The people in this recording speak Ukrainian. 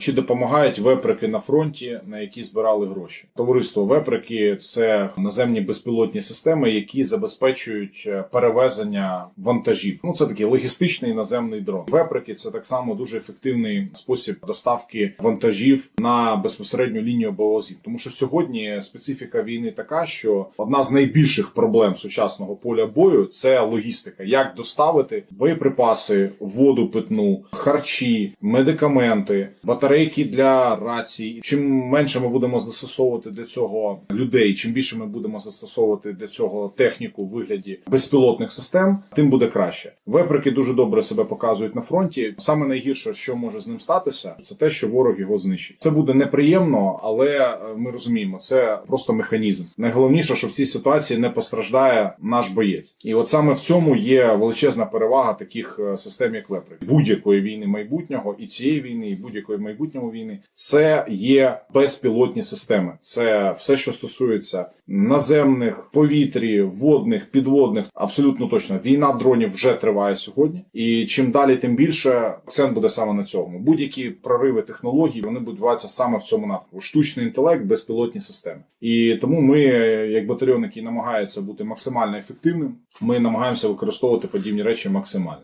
Чи допомагають веприки на фронті, на які збирали гроші? Товариство веприки це наземні безпілотні системи, які забезпечують е, перевезення вантажів. Ну це такий логістичний наземний дрон. Веприки це так само дуже ефективний спосіб доставки вантажів на безпосередню лінію бойового. Тому що сьогодні специфіка війни така, що одна з найбільших проблем сучасного поля бою це логістика. Як доставити боєприпаси, воду питну, харчі, медикаменти, батарейки для рацій. Чим менше ми будемо застосовувати для цього людей, чим більше ми будемо застосовувати для цього техніку в вигляді безпілотних систем, тим буде краще. Веприки дуже добре себе показують на фронті. Саме найгірше, що може з ним статися, це те, що ворог його знищить. Це буде неприємно, але е, ми розуміємо, це просто механізм. Найголовніше, що в цій ситуації не постраждає наш боєць, і от саме в цьому є величезна перевага таких е, систем, як Веприк. будь-якої війни майбутнього і цієї війни, і будь-якої майбутнього війни. Це є безпілотні системи. Це все, що стосується наземних, повітрі, водних, підводних. Абсолютно точно війна дронів вже триває сьогодні, і чим далі, тим більше акцент буде саме на цьому. Будь-які прориви технологій вони будуваються саме в цьому напрямку. Штучний інтелект, безпілотні системи. І тому ми, як батальйон, який намагається бути максимально ефективним, ми намагаємося використовувати подібні речі максимально.